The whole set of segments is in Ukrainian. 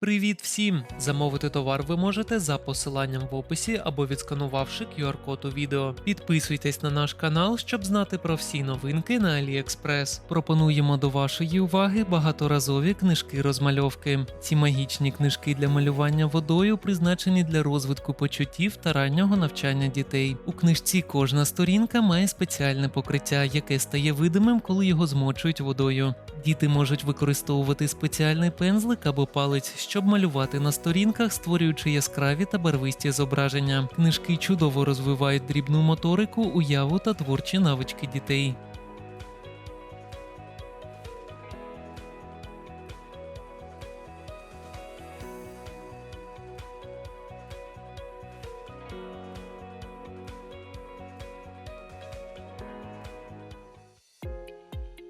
Привіт всім! Замовити товар ви можете за посиланням в описі або відсканувавши QR-код у відео. Підписуйтесь на наш канал, щоб знати про всі новинки на AliExpress. Пропонуємо до вашої уваги багаторазові книжки розмальовки. Ці магічні книжки для малювання водою призначені для розвитку почуттів та раннього навчання дітей. У книжці кожна сторінка має спеціальне покриття, яке стає видимим, коли його змочують водою. Діти можуть використовувати спеціальний пензлик або палець, щоб малювати на сторінках, створюючи яскраві та барвисті зображення. Книжки чудово розвивають дрібну моторику, уяву та творчі навички дітей.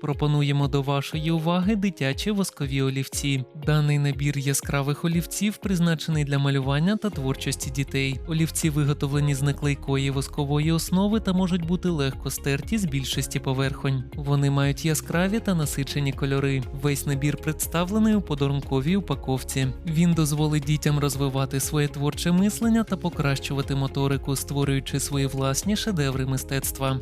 Пропонуємо до вашої уваги дитячі воскові олівці. Даний набір яскравих олівців призначений для малювання та творчості дітей. Олівці виготовлені з неклейкої воскової основи та можуть бути легко стерті з більшості поверхонь. Вони мають яскраві та насичені кольори. Весь набір представлений у подарунковій упаковці. Він дозволить дітям розвивати своє творче мислення та покращувати моторику, створюючи свої власні шедеври мистецтва.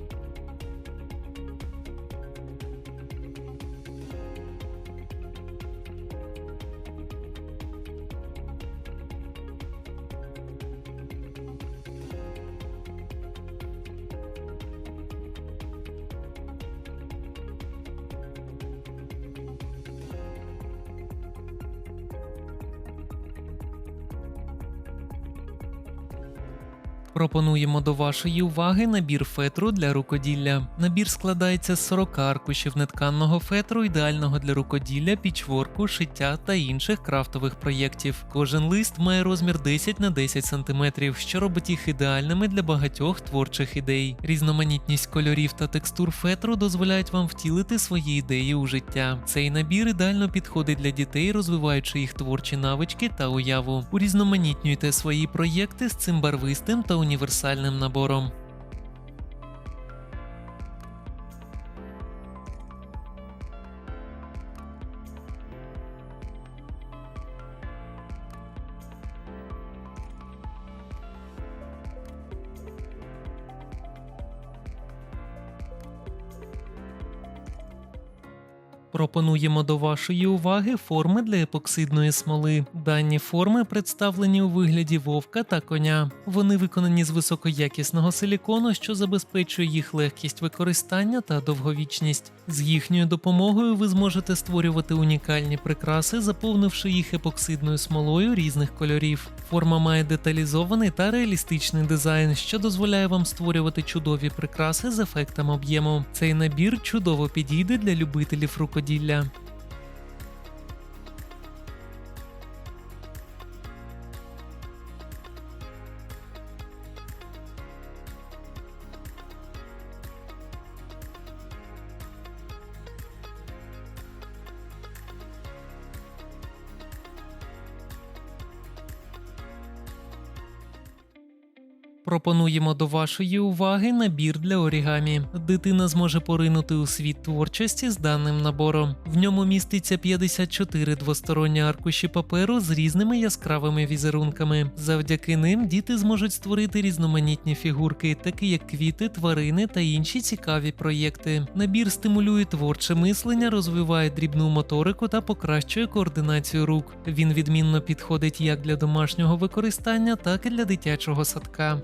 Пропонуємо до вашої уваги набір фетру для рукоділля. Набір складається з 40 аркушів нетканного фетру, ідеального для рукоділля, пічворку, шиття та інших крафтових проєктів. Кожен лист має розмір 10 на 10 см, що робить їх ідеальними для багатьох творчих ідей. Різноманітність кольорів та текстур фетру дозволяють вам втілити свої ідеї у життя. Цей набір ідеально підходить для дітей, розвиваючи їх творчі навички та уяву. Урізноманітнюйте свої проєкти з цим барвистим та універсальним набором. Пропонуємо до вашої уваги форми для епоксидної смоли. Дані форми представлені у вигляді вовка та коня. Вони виконані з високоякісного силікону, що забезпечує їх легкість використання та довговічність. З їхньою допомогою ви зможете створювати унікальні прикраси, заповнивши їх епоксидною смолою різних кольорів. Форма має деталізований та реалістичний дизайн, що дозволяє вам створювати чудові прикраси з ефектом об'єму. Цей набір чудово підійде для любителів рукоділля. águila Пропонуємо до вашої уваги набір для орігамі. Дитина зможе поринути у світ творчості з даним набором. В ньому міститься 54 двосторонні аркуші паперу з різними яскравими візерунками. Завдяки ним діти зможуть створити різноманітні фігурки, такі як квіти, тварини та інші цікаві проєкти. Набір стимулює творче мислення, розвиває дрібну моторику та покращує координацію рук. Він відмінно підходить як для домашнього використання, так і для дитячого садка.